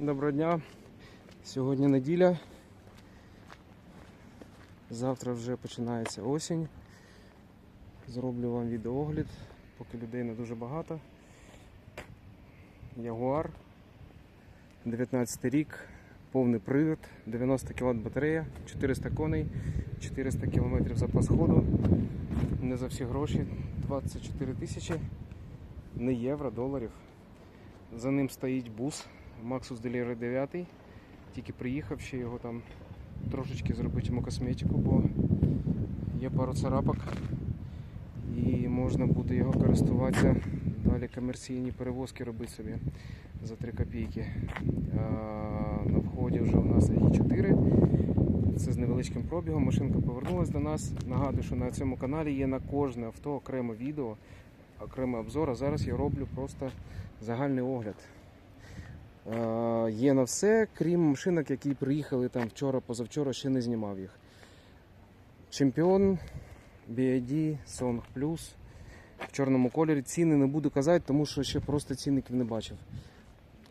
Доброго дня. Сьогодні неділя. Завтра вже починається осінь. Зроблю вам відеоогляд, поки людей не дуже багато. Ягуар. 19 рік, повний привід, 90 кВт батарея, 400 коней, 400 км запас ходу. Не за всі гроші, 24 тисячі, не євро, доларів. За ним стоїть бус Maxus Delire 9. Тільки приїхав, ще його там трошечки зробити йому косметику, бо є пару царапок і можна буде його користуватися. Далі комерційні перевозки робити собі за 3 копійки. А, на вході вже у нас i4. Це з невеличким пробігом. Машинка повернулася до нас. Нагадую, що на цьому каналі є на кожне авто окреме відео, окремий обзор. А зараз я роблю просто загальний огляд. Е, Є на все, крім машинок, які приїхали там вчора, позавчора, ще не знімав їх. Чемпіон, BID, Song Plus в чорному кольорі. Ціни не буду казати, тому що ще просто цінників не бачив.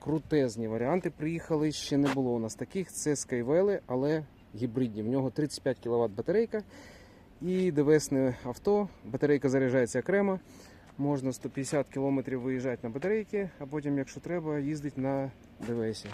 Крутезні варіанти приїхали, ще не було у нас таких. Це Skywell, але гібридні. В нього 35 кВт батарейка і ДВСне авто. Батарейка заряджається окремо. Можна 150 км виїжджати на батарейки, а потім, якщо треба, їздити на ДВСі.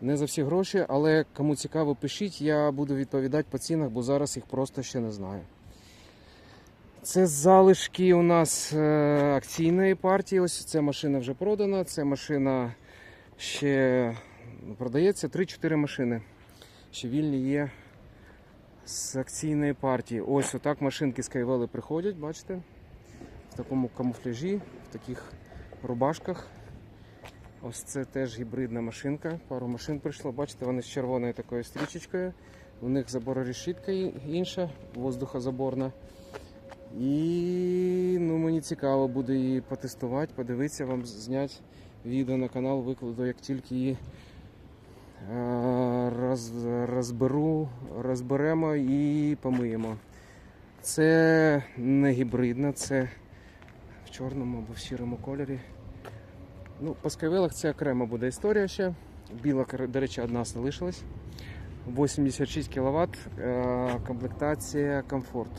Не за всі гроші, але кому цікаво, пишіть, я буду відповідати по цінах, бо зараз їх просто ще не знаю. Це залишки у нас е, акційної партії. Ось ця машина вже продана. Ця машина ще продається. 3-4 машини. Ще вільні є з акційної партії. Ось отак машинки з Кайвели приходять, бачите? Такому камуфляжі, в таких рубашках. Ось це теж гібридна машинка. Пару машин прийшло. Бачите, вони з червоною такою стрічечкою. У них заборорешітка і- інша, воздухозаборна. І ну, мені цікаво буде її потестувати, подивитися, вам зняти відео на канал, викладу, як тільки її роз, розберу, розберемо і помиємо. Це не гібридна, це в чорному або в сірому кольорі. Ну, по скайвелах це окрема буде історія ще. Біла, до речі, одна залишилась. 86 кВт, комплектація комфорт.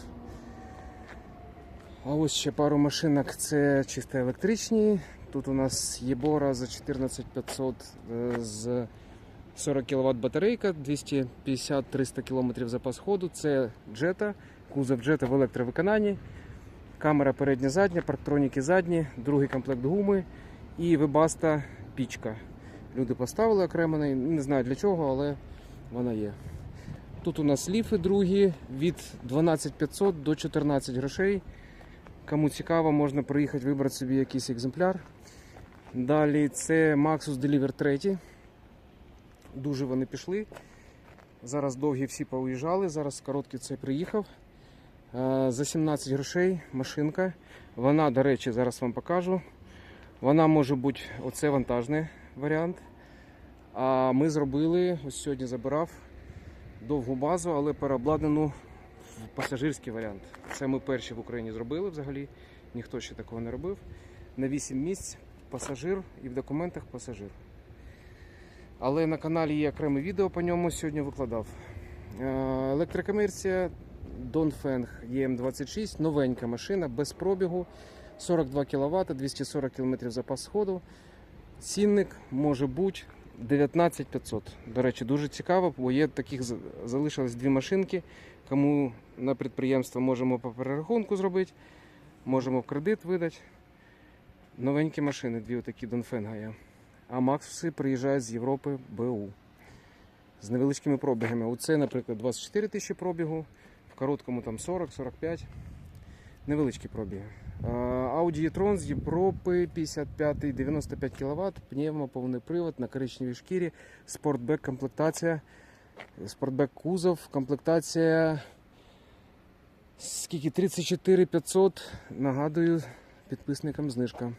А ось ще пару машинок це чисто електричні. Тут у нас Єбора за 14500 е, з 40 кВт батарейка, 250-300 км запас ходу. Це джета, кузов джета в електровиконанні. Камера передня задня, парктроніки задні, другий комплект гуми і вебаста пічка. Люди поставили окремо, не знаю для чого, але вона є. Тут у нас ліфи другі від 12500 до 14 грошей. Кому цікаво, можна приїхати вибрати собі якийсь екземпляр. Далі це Maxus Deliver 3. Дуже вони пішли. Зараз довгі всі поуїжджали, зараз короткий цей приїхав. Е, За 17 грошей машинка. Вона, до речі, зараз вам покажу. Вона може бути оце вантажний варіант. А ми зробили, ось сьогодні забирав довгу базу, але переобладнану в пасажирський варіант. Це ми перші в Україні зробили взагалі. Ніхто ще такого не робив. На 8 місць пасажир і в документах пасажир. Але на каналі є окреме відео по ньому сьогодні викладав. Е, Електрокомерція Dongfeng EM26, новенька машина без пробігу, 42 кВт, 240 км запас ходу. Цінник може бути 19500. До речі, дуже цікаво, бо є таких залишилось дві машинки. Кому на підприємство можемо по перерахунку зробити, можемо в кредит видати. Новенькі машини, дві отакі Донфенга є. А Максуси приїжджають з Європи БУ. З невеличкими пробігами. Оце, наприклад, 24 тисячі пробігу, короткому там 40-45. Невеличкі пробіги. А, Audi e-tron з Європи 55 95 кВт, пневмо, повний привод на коричневій шкірі, спортбек комплектація, спортбек кузов, комплектація скільки 34 500, нагадую підписникам знижка.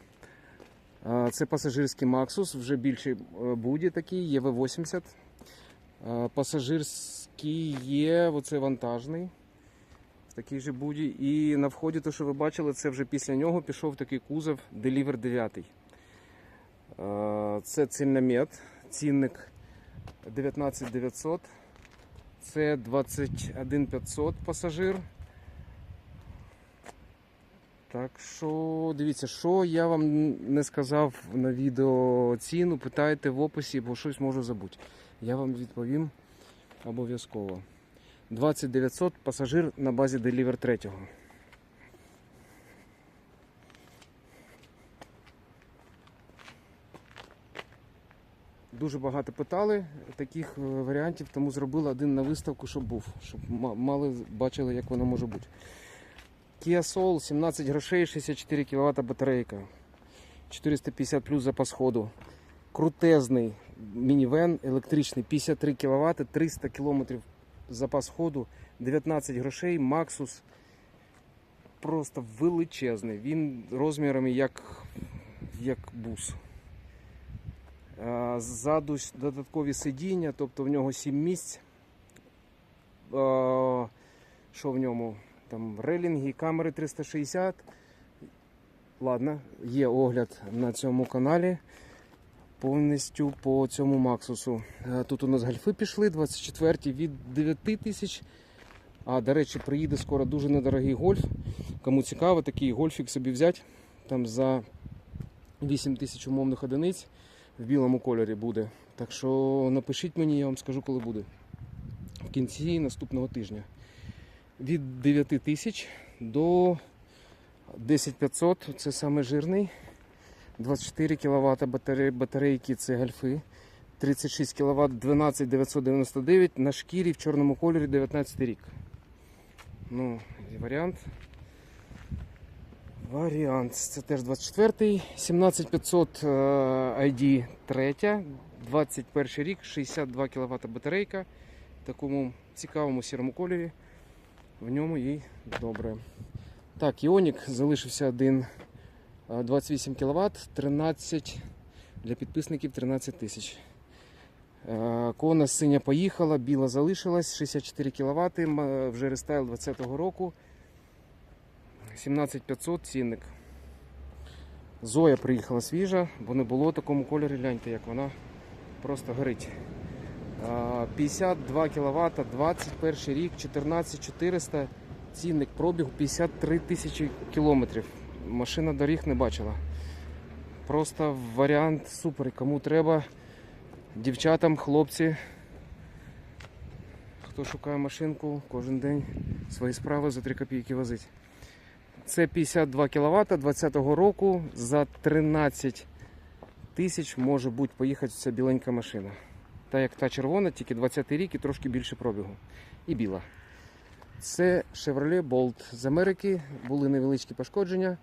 Це пасажирський Maxus, вже більший е, буді такий, є V80. Пасажирський є, оце вантажний. В такій же буді. І на вході, то, що ви бачили, це вже після нього пішов такий кузов Deliver 9. Е, Це цільномет. цінник 19900. Це 21500 пасажир. Так що дивіться, що я вам не сказав на відео ціну, питайте в описі, бо щось можу забути. Я вам відповім обов'язково. 20900 пасажир на базі Deliver 3. Дуже багато питали таких е, варіантів, тому зробили один на виставку, щоб був, щоб мали бачили, як воно може бути. Kia Soul 17 грошей, 64 кВт батарейка. 450 плюс запас ходу. Крутезний мінівен електричний 53 кВт, 300 км запас ходу, 19 грошей, Maxus. Просто величезний. Він розмірами як, як бус. Ззаду додаткові сидіння, тобто в нього 7 місць. Що в ньому? Там релінги, камери 360. Ладно, є огляд на цьому каналі. Повністю по цьому Максусу. Е, Тут у нас гальфи пішли, 24 від 9 тисяч. А, до речі, приїде скоро дуже недорогий гольф. Кому цікаво, такий гольфік собі взяти. Там за 8 тисяч умовних одиниць в білому кольорі буде. Так що напишіть мені, я вам скажу, коли буде. В кінці наступного тижня. Від 9 тисяч до 10500 це саме жирний. 24 кВт батареї, батарейки це гальфи. 36 кВт 12999 на шкірі в чорному кольорі 19 рік. Ну, варіант. Варіант. Це теж 24-й. 17500 е, ID 3. 21 рік, 62 кВт батарейка. В такому цікавому сірому кольорі. В ньому їй добре. Так, Іонік залишився один 28 кВт, 13 для підписників 13 тисяч. Е, Кона синя поїхала, біла залишилась, 64 кВт, вже рестайл 20-го року. 17500 цінник. Зоя приїхала свіжа, бо не було такому кольорі, гляньте, як вона просто горить. 52 кВт, 21 рік, 14400, цінник пробігу 53 тисячі кілометрів. Машина доріг не бачила. Просто варіант супер. Кому треба, дівчатам, хлопці. Хто шукає машинку, кожен день свої справи за 3 копійки возить. Це 52 кВт 20-го року. За 13 тисяч може бути поїхати ця біленька машина. Та як та червона, тільки 20 рік і трошки більше пробігу. І біла. Це Chevrolet Bolt з Америки. Були невеличкі пошкодження.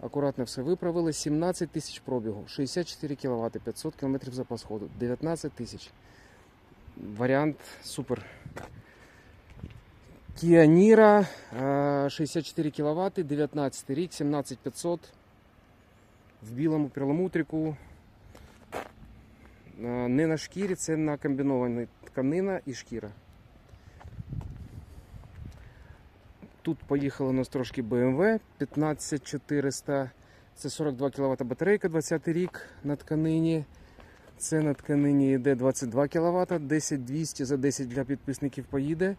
Акуратно все виправили. 17 тисяч пробігу, 64 кВт, 500 км запас ходу, 19 тисяч. Варіант супер. Kia Niro, е, 64 кВт, 19 рік, 17500 в білому перламутрику. Е, Не на шкірі, це на комбінованій тканина і шкіра. Тут поїхало у нас трошки BMW 15400. Це 42 кВт батарейка, 20 рік на тканині. Це на тканині йде 22 кВт, 10200 за 10 для підписників поїде.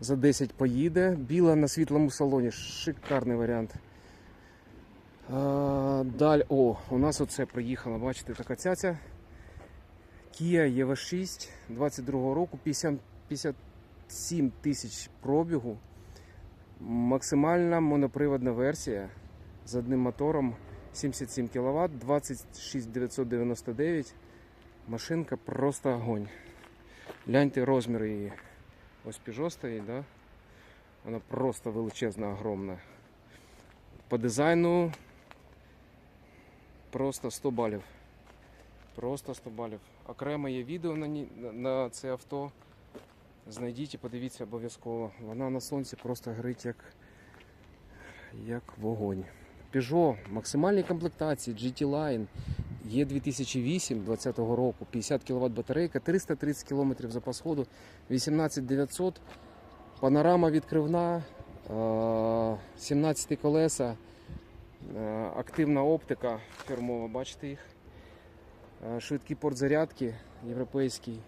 За 10 поїде. Біла на світлому салоні. Шикарний варіант. А, далі, о, у нас оце приїхала, бачите, така цяця. Kia EV6 22 року, 50, 57 тисяч пробігу. Максимальна моноприводна версія з одним мотором 77 кВт, 26999. Машинка просто огонь. Гляньте розміри її. Ось Peugeot стоїть, да? Вона просто величезна, огромна. По дизайну просто 100 балів. Просто 100 балів. Окремо є відео на- на це авто. Знайдіть і подивіться обов'язково. Вона на сонці просто горить як, як вогонь. Peugeot, максимальні комплектації, GT Line, є 2008 20 року, 50 кВт батарейка, 330 км запас ходу, 18900, панорама відкривна, е, 17 колеса, активна оптика фірмова, бачите їх. Швидкий порт зарядки європейський.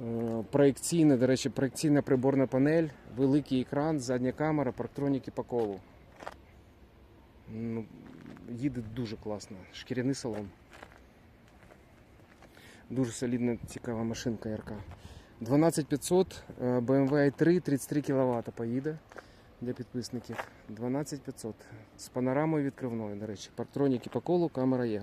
Е, Проекційна, до речі, проекційна приборна панель, великий екран, задня камера, парктроніки по колу. Ну, їде дуже класно. Шкіряний салон. Дуже солідна, цікава машинка РК. 12500 е, BMW i3 33 кВт поїде для підписників. 12500. З панорамою відкривною, до речі. Парктроніки по колу, камера є.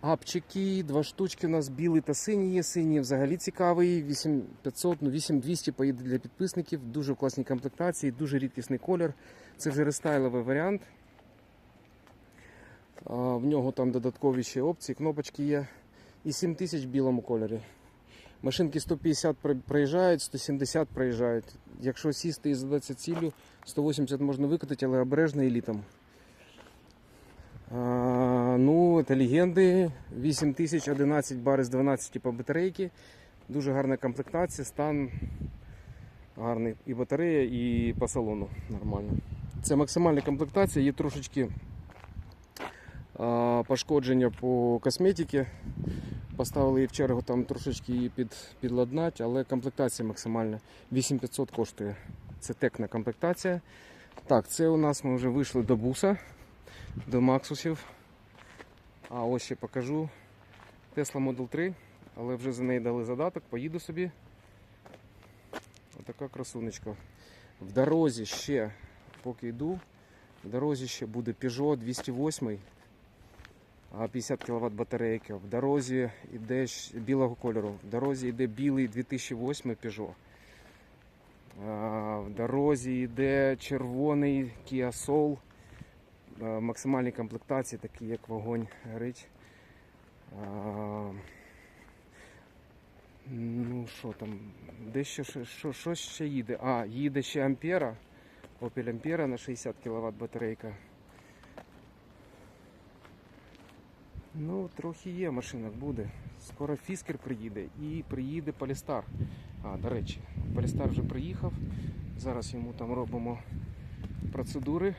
Апчики, два штучки у нас білий та синій є. Синій взагалі цікавий. 8500, ну 8200 поїде для підписників. Дуже в класній комплектації, дуже рідкісний колір. Це вже рестайловий варіант. В нього там додаткові ще опції, кнопочки є. І 7000 в білому кольорі. Машинки 150 проїжджають, 170 проїжджають. Якщо сісти і задатися ціллю, 180 можна викотити, але обережно і літом. Ну, це легенди. 8000, 11 бар з 12 по батарейки. Дуже гарна комплектація, стан гарний і батарея, і по салону нормально. Це максимальна комплектація, є трошечки а, пошкодження по косметиці. Поставили її в чергу там трошечки її під, підладнати, але комплектація максимальна. 8500 коштує. Це текна комплектація. Так, це у нас ми вже вийшли до буса, до Максусів. А ось ще покажу. Tesla Model 3, але вже за неї дали задаток, поїду собі. Отака красунечка. В дорозі ще, поки йду, в дорозі ще буде Peugeot 208. а, 50 кВт батарейки. В дорозі йде білого кольору. В дорозі йде білий 2008 Peugeot. В дорозі йде червоний Kia Soul. А, Максимальні комплектації, такі як вогонь. А, Ну що там? Де ще що, що, ще їде? А, їде ще Ампера. Opel Ampera на 60 кВт батарейка. Ну, трохи є машинок буде. Скоро Фіскер приїде і приїде Полістар. А, до речі, Полістар вже приїхав. Зараз йому там робимо процедури.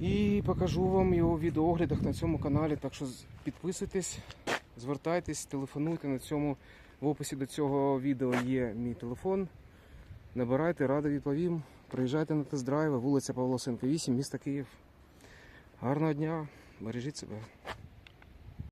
І покажу вам його в відеооглядах на цьому каналі. Так що підписуйтесь, звертайтесь, телефонуйте на цьому. В описі до цього відео є мій телефон. Набирайте, радо відповім. Приїжджайте на тест-драйви, вулиця Павло Сенка 8, місто Київ. Гарного дня, бережіть себе.